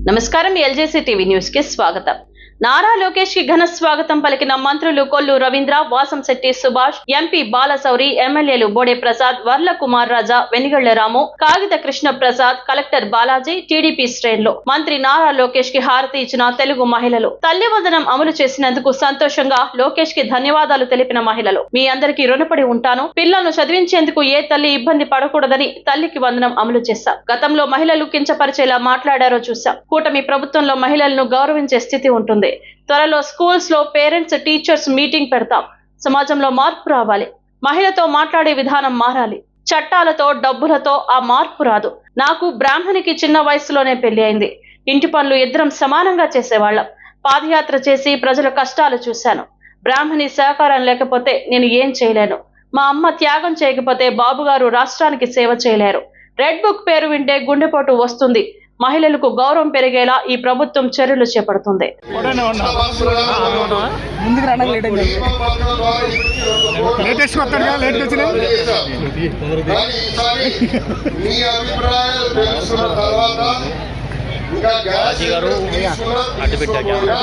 నమస్కారం ఎల్జేసీ TV news కి స్వాగతం నారా లోకేష్కి ఘన స్వాగతం పలికిన మంత్రులు కొల్లు రవీంద్ర వాసంశెట్టి సుభాష్ ఎంపీ బాలశౌరి ఎమ్మెల్యేలు బోడే ప్రసాద్ వర్ల కుమార్ రాజా వెనిగళ్ళ రాము కాగిత కృష్ణ ప్రసాద్ కలెక్టర్ బాలాజీ టీడీపీ శ్రేణులు. మంత్రి నారా లోకేష్కి హారతి ఇచ్చిన తెలుగు మహిళలు. తల్లి వందనం అమలు చేసినందుకు సంతోషంగా లోకేష్కి ధన్యవాదాలు తెలిపిన మహిళలు. మీ అందరికీ రుణపడి ఉంటాను. పిల్లలను చదివించేందుకు ఏ తల్లి ఇబ్బంది పడకూడదని తల్లికి వందనం అమలు చేశాం. గతంలో మహిళలు కించపరిచేలా మాట్లాడారో చూశాం. కూటమి ప్రభుత్వంలో మహిళలను గౌరవించే స్థితి ఉంటుంది. త్వరలో స్కూల్స్లో పేరెంట్స్ టీచర్స్ మీటింగ్ పెడతాం. సమాజంలో మార్పు రావాలి. మహిళతో మాట్లాడే విధానం మారాలి. చట్టాలతో డబ్బులతో ఆ మార్పు రాదు. నాకు బ్రాహ్మణికి చిన్న వయసులోనే పెళ్ళి అయింది. ఇంటి పనులు ఇద్దరం సమానంగా చేసేవాళ్ళం. పాదయాత్ర చేసి ప్రజల కష్టాలు చూశాను. బ్రాహ్మణి సహకారం లేకపోతే నేను ఏం చేయలేను. మా అమ్మ త్యాగం చేయకపోతే బాబుగారు రాష్ట్రానికి సేవ చేయలేరు. రెడ్ బుక్ పేరు వింటే గుండెపోటు వస్తుంది. మహిళలకు గౌరవం పెరిగేలా ఈ ప్రభుత్వం చర్యలు చేపడుతుంది.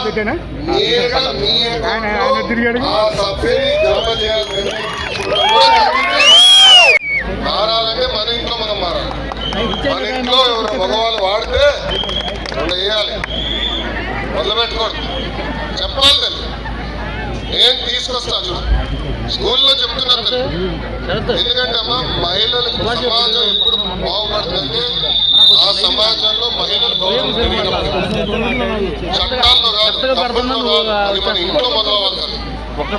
పెట్టానా? ఆయన ఆయన తిరిగాడు. మారాలంటే మన ఇంట్లో మనం మారాలి. మన ఇంట్లో ఎవరు మగవాళ్ళు వాడితే రెండు వేయాలి. మొదలుపెట్టకూడదు చెప్పాలి తల్లి నేను తీసుకొస్తాను చూడు. స్కూల్లో చెప్తున్నాను తల్లి ఎందుకంటే అమ్మా మహిళలకు సమాజం ఎప్పుడు బాగుపడుతుందంటే ఆ సమాజంలో మహిళలు గౌరవం చట్టాలతో కాదు? అది మన ఇంట్లో మొదలవ్వాలి.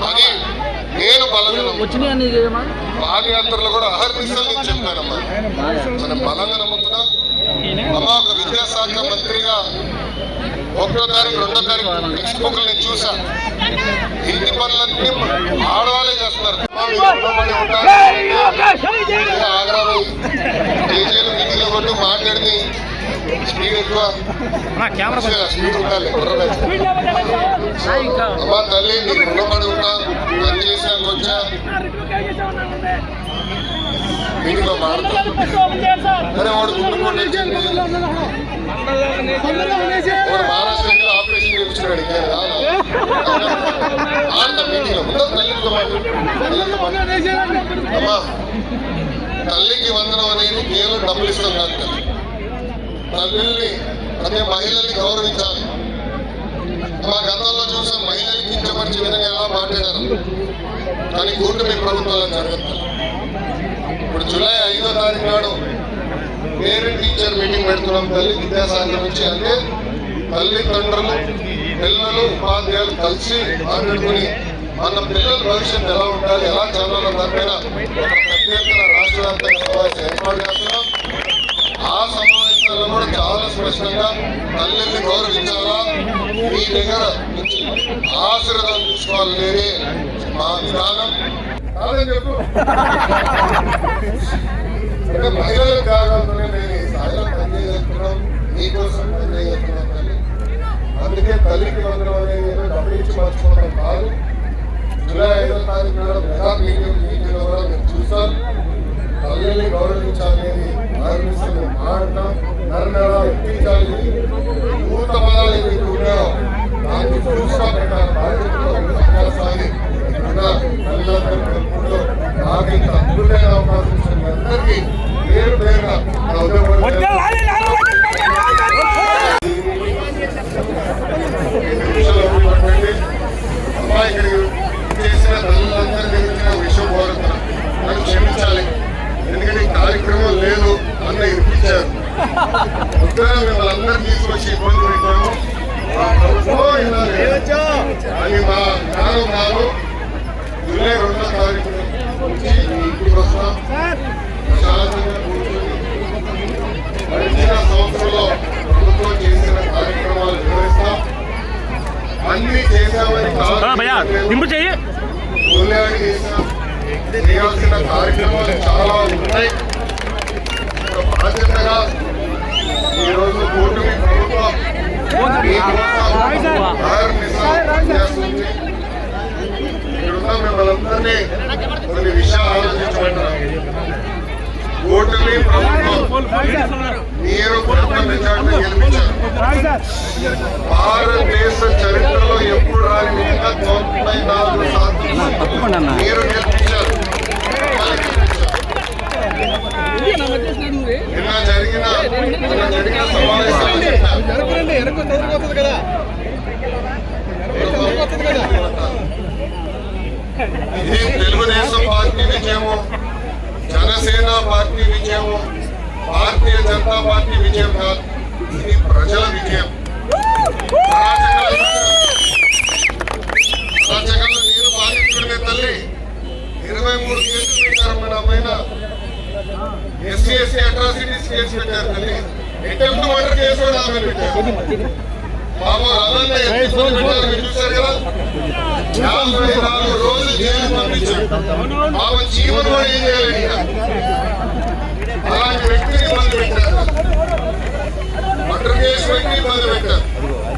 అది నేను బలంగా పాదయాత్రలో కూడా అహర్నిశలు నేను చెప్పానమ్మా. మనం బలంగా నమ్ముతున్నాం అమ్మా ఒక విద్యాశాఖ మంత్రిగా ఒకటో తారీఖు రెండో తారీఖు టెక్స్ట్ బుక్లు నేను చూసా. ఇంటి పనులన్నీ ఆడవాళ్ళే చేస్తున్నారు. ఆగ్రహం జేజేలు గిజీలు కొట్టు మాట్లాడింది. స్పీడ్ ఎక్కువ స్పీడ్ ఉండాలి అమ్మా తల్లి నీకు రుణపడి ఉంటా పని చేశాక వచ్చా మీటింగ్లో అరే వాడు గుండుకోండి వాడు ఆపరేషన్ ఆడతా తల్లితో అమ్మా తల్లికి వందనం అనేది కేవలం డబ్బులు ఇస్తాం కాదు. ప్రజల్ని ప్రతి మహిళల్ని గౌరవించాలి. మా గతంలో చూసాం మహిళల్ని కించపరిచే విధంగా ఎలా మాట్లాడారు. కానీ కూటమి ప్రభుత్వాలు జరుగుతుంది ఇప్పుడు జూలై ఐదో తారీఖు నాడు పేరెంట్ టీచర్ మీటింగ్ పెడుతున్నాం తల్లి విద్యాశాఖ నుంచి. అంటే తల్లిదండ్రులు పిల్లలు ఉపాధ్యాయులు కలిసి మాట్లాడుకుని మన పిల్లల భవిష్యత్తు ఎలా ఉండాలి ఎలా చదవాలో దానిపైన ఒక పెద్ద రాష్ట్ర వ్యాప్తంగా సమావేశం ఏర్పాటు చేస్తున్నాం. దగ్గర నుంచి ఆశీర్వాదం తీసుకోవాలనేది మా విధానం. కాదని చెప్పు. అంటే మహిళల త్యాగాలతోనే మేము ఈ స్థాయిలో పనిచేస్తున్నాం. మీకోసం పనిచేస్తున్నాం అందుకే తల్లికి వందరం అనేది డబ్బులు ఇచ్చి మర్చిపోవడం కాదు. దింపు చెయ్యి. చేయాల్సిన కార్యక్రమాలు చాలా ఉన్నాయి. బాధ్యతగా ఈరోజు కూటమి ప్రభుత్వం చేస్తుంది. ఇక్కడున్న మిమ్మల్ని అందరినీ కొన్ని విషయాలు ఆలోచించమంటున్నాం కూటమి ప్రభుత్వం. మీరు పెద్ద గెలిపించారు. భారతదేశ చరిత్రలో ఎప్పుడు రాని విధంగా తొంభై నాలుగు శాతం మీరు గెలిపించారు. నిన్న జరిగిన నిన్న జరిగిన సమావేశంలో ఇది తెలుగుదేశం పార్టీ విజయము జనసేన పార్టీ విజయం భారతీయ జనతా పార్టీ విజయం కాదు ఇది ప్రజల విజయం. అరాచకాల నేను బాధితుడినే తల్లి ఇరవై మూడు కేసులు పెట్టారు మన పైన. ఎస్సీ ఎస్సీ అట్రాసిటీస్ కేసు పెట్టారు తల్లి. అటెంప్ట్ మర్డర్ కేసు కూడా ఆమె పెట్టారు. బాబు చూశారు కదా? యాభై నాలుగు రోజులు జైలు పంపించారు. బాబు జీవన కూడా ఏం చేయాలి? అలాంటి వ్యక్తిని ఇబ్బంది పెట్టారు. మర్డర్ కేసు పెట్టి ఇబ్బంది పెట్టారు.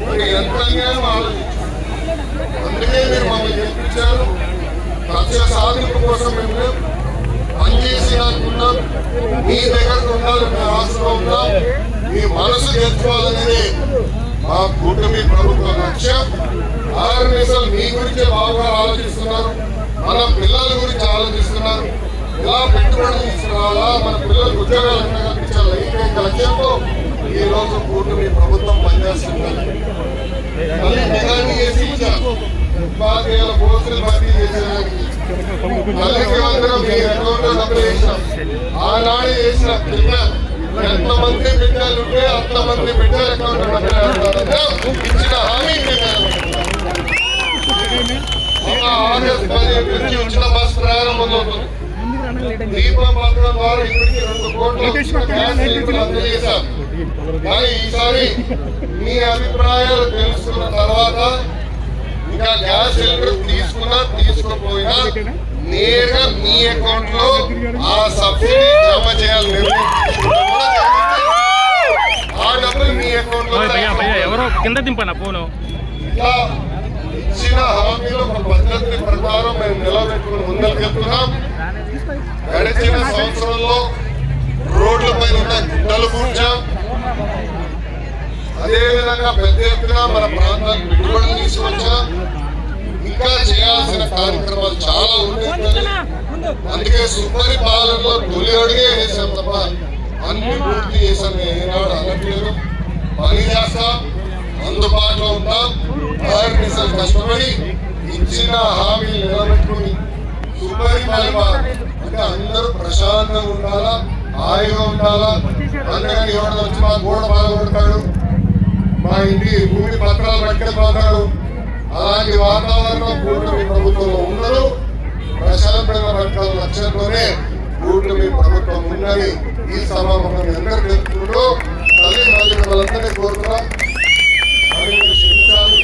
మరి ఎంత అన్యాయం ఆలోచించారు? అందుకే మీరు మమ్మల్ని గెలిపించారు. లక్ష్య సాధింపు కోసం మేము పనిచేసి అనుకున్నాం మీ దగ్గర ఉండాలి మీ ఆశలో ఉన్నాం మీ మనసు గెలుచుకోవాలనేది మా కూటమి ప్రభుత్వ లక్ష్యం ఆర్ఎన్ఎస్ఎల్ మీ గురించే బాగా ఆలోచిస్తున్నారు. మన పిల్లల గురించి ఆలోచిస్తున్నారు. ఎలా పెట్టుబడి తీసుకురావాలా? మన పిల్లలకు ఉద్యోగాలు కల్పించాలా? కల్పించాలి ఏకైక లక్ష్యంతో ఈ రోజు కూటమి ప్రభుత్వం పనిచేస్తున్నారు మళ్ళీ మెగాని చేసి ఇచ్చారు. ఉపాధ్యాయుల పోస్టులు భర్తీ చేసేదానికి. తల్లికి మీ డబ్బులు వేసినాం. ఆనాడు వేసిన పిల్లలు ఎంతమంది బిడ్డలు ఉంటే అంతమంది బిడ్డల అకౌంట్ ఇచ్చిన హామీ ఆగస్టు పదిహేను నుంచి ఉచిత బస్ ప్రారంభం అవుతుంది దీపం పథకం ద్వారా ఇప్పటికి రెండు కోట్ల అందజేశాం కానీ ఈసారి మీ అభిప్రాయాలు తెలుసుకున్న తర్వాత ఇంకా గ్యాస్ సిలిండర్ తీసుకున్నా తీసుకోపోయినా నేరుగా మీ అకౌంట్లో ఆ సబ్సిడీ జమ చేయాలి నిర్ణయం తీసుకున్నాం కూడా జరిగింది. ఆ డబ్బులు మీ అకౌంట్లో ఓయ్ భయ్యా భయ్యా కింద దింపనా ఫోను? ఇలా ఇచ్చిన హామీలు ఒక పద్ధతి ప్రకారం మేము నిలబెట్టుకుని ముందరికెళ్తున్నాం. గడిచిన సంవత్సరంలో రోడ్లపై ఉన్న గుడ్డలు కూర్చాం. అదేవిధంగా పెద్ద ఎత్తున మన ప్రాంతానికి పెట్టుబడులు తీసుకొచ్చాం. ఇంకా చేయాల్సిన కార్యక్రమాలు చాలా ఉన్నాయి. అందుకే సుపరి పాలనలో తొలి అడిగే వేసాం తప్ప అన్ని పూర్తి చేసాం. ఏనాడు అనట్లేదు. పని చేస్తాం. అందుబాటులో ఉంటాం. కష్టపడి ఇచ్చిన హామీలు నిలబెట్టుకుని సుపరి అంటే అందరూ ప్రశాంతంగా ఉండాలా? హాయిగా ఉండాలా? అందుకని ఎవరు వచ్చి మా గోడ బాధపడతాడు మా ఇంటి భూమి పత్రాలు పట్టుకెళ్ళిపోతాడు అలాంటి వాతావరణం కూటమి ప్రభుత్వంలో ఉండదు ప్రశాంతంగా బతకాల లక్ష్యంతోనే కూటమి ప్రభుత్వం ఉందని ఈ సభాముఖం అందరూ తెలుసుకుంటూ మళ్ళీ వాళ్ళందరినీ కోరుతున్నాం మరి మీరు క్షమించాలి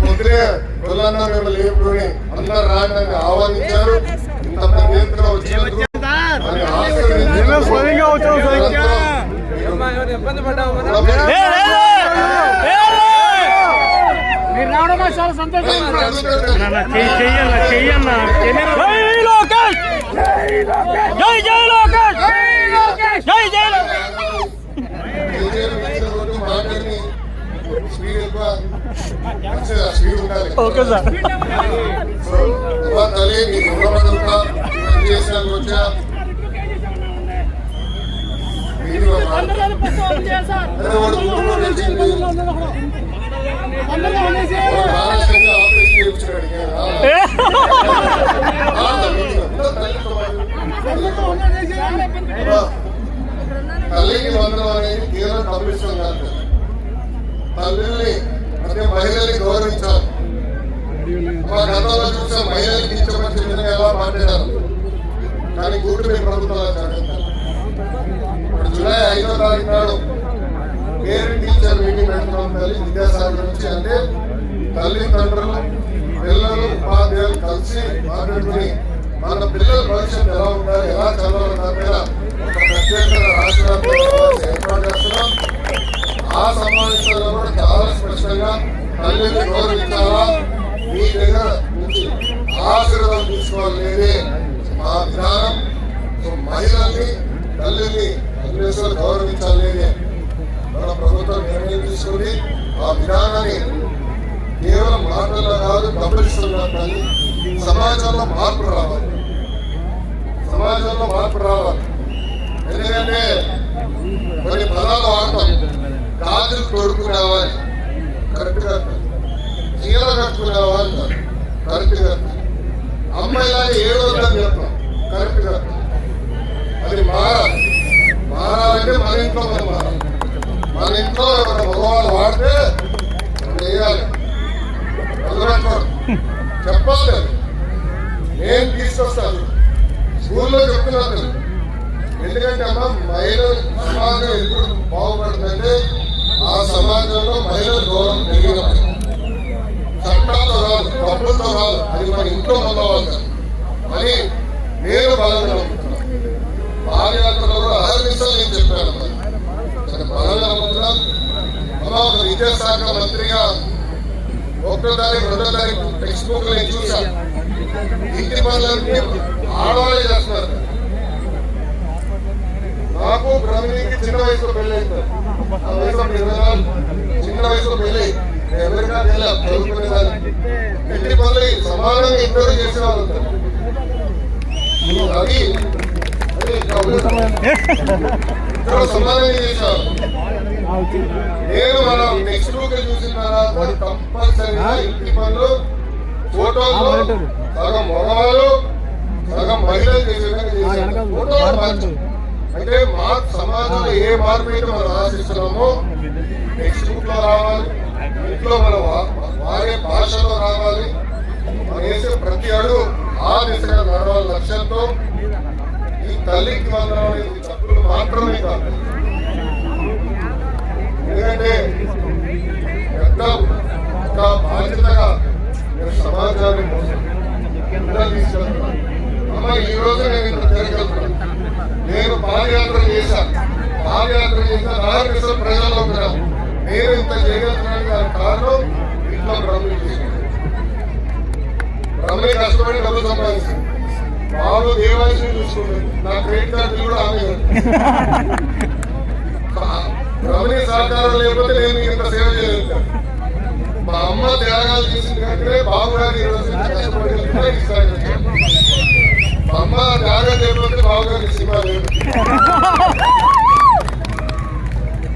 పొద్దునే పిల్లన్న మిమ్మల్ని లేపుకొని అందరు రావడానికి ఆహ్వానించారు ఇంత పెద్ద ఎత్తున వచ్చినందుకు మరి రావడం చాలా సంతోషం. చెయ్యన్న చెయ్యన్న జై లోకేష్! జై జై లోకేష్! జై జై ఓకే సార్. తల్లికి వందనం అనేది కేవలం పంపించడం కాదు తల్లిని ప్రతి మహిళల్ని గౌరవించాలి. మా గతంలో చూసాం మహిళలకి ఇచ్చే విధంగా ఎలా మాట్లాడారు? కానీ కూటమి ప్రభుత్వాలు అలా ఇప్పుడు జూలై ఐదో తారీఖు నాడు పేరెంట్ టీచర్ మీటింగ్ పెడుతున్నాం తల్లి విద్యాసాగర్ నుంచి. అంటే తల్లిదండ్రులు పిల్లలు ఉపాధ్యాయులు కలిసి మాట్లాడుకుని మన పిల్లల భవిష్యత్తు ఎలా ఉండాలి ఎలా చదవాలి దాని మీద ఒక ప్రత్యేక ఏర్పాటు చేస్తున్నాం ఆ సమావేశంలో కూడా చాలా స్పష్టంగా తల్లిని గౌరవించాలా మీ దగ్గర నుంచి ఆశీర్వాదం తీసుకోవాలి మా విధానం మహిళల్ని తల్లిని అగ్రేసులు గౌరవించాలని మన ప్రభుత్వం నిర్ణయం తీసుకుంది ఆ విధానాన్ని కేవలం మాటల్లో కాదు కానీ సమాజంలో మార్పు రావాలి. సమాజంలో మార్పు రావాలి. ఎందుకంటే కొన్ని పదాలు వాడతాం. గాజులు తోడుకునేవా కరెక్ట్ కట్టాలి చీర కట్టుకునేవా అంటారు కరెక్ట్ కట్టాలి అమ్మాయిలాగా ఏడు వద్దని చెప్తాం కరెక్ట్ కట్టాలి అది మారాలి మారాలంటే మన ఇంట్లో మనం మారాలి మన ఇంట్లో ఎవరైనా మగవాళ్ళు వాడితే మనం చెప్పాలి నేను తీసుకొస్తాను. స్కూల్లో చెప్తున్నాను మహిళలు సమాజం ఎప్పుడు బాగుపడుతుందంటే ఆ సమాజంలో మహిళల గౌరవం పెరిగినప్పుడు. చట్టాలతో కాదు డబ్బులతో అది మన ఇంట్లో మొదలవాలి అని నేను బలంగా నమ్ముతున్నాను పాదయాత్రలో కూడా అహర్నిశలు నేను చెప్పాను. బలంగా నమ్ముతున్నాను ఒక విద్యాశాఖ మంత్రిగా ఒకటో తారీఖు రెండో తారీఖు టెక్స్ట్ బుక్ నేను చూశాను. ఇంటి పనులన్నీ ఆడవాళ్ళే చేస్తున్నారు నాకు బ్రహ్మణికి చిన్న వయసులో పెళ్ళి ఆ వయసులో ఇరవై చిన్న వయసులో పెళ్ళి నేను ఎవరికైనా తెలియదు చదువుకునేదాన్ని. ఇంటి పనులు సమానంగా ఇద్దరు చేసిన వాళ్ళు అది నేను మనం నెక్స్ట్ బుక్ చూసిన తర్వాత తప్పనిసరిగా ఇంటి పనులు ఫోటోలు సగం మగవాళ్ళు సగం మహిళలు చేసే విధంగా చేశారు. ఫోటోలు అంటే మా సమాజంలో ఏ మార్పు అయితే మనం ఆశిస్తున్నామో టెక్స్ట్ బుక్లో రావాలి. ఇంట్లో మన వారే వాడే భాషలో రావాలి. మనం వేసే ప్రతి అడుగు ఆ దిశగా నడవాలి లక్ష్యంతో. ఈ తల్లికి వందనం అనేది తప్పులు మాత్రమే కాదు ఎందుకంటే పెద్ద ఒక బాధ్యతగా నేను సమాజాన్ని ముందరకు తీసుకెళ్తున్నాను. అమ్మ ఈ రోజు నేను ఇంత తిరగలుగుతున్నాను నేను పాదయాత్ర చేశాను పాదయాత్ర చేసిన నాలుగు ప్రజల్లో ఉన్నాను నేను ఇంత చేయగలుగుతున్నాను దానికి కారణం ఇంట్లో బ్రహ్మ బ్రహ్మే కష్టపడి డబ్బులు సంపాదించింది బాబు దేవాలయం చూసుకుంటుంది నా క్రెడిట్ కార్డు కూడా ఆమె రమణి సహకారం లేకపోతే నేను ఇంత సేవ చేయగలుగుతాను మా అమ్మ త్యాగాలు చేసింది కంటే బాబు గారు ఈ మా అమ్మ త్యాగం లేకపోతే బాబు గారికి సినిమా లేదు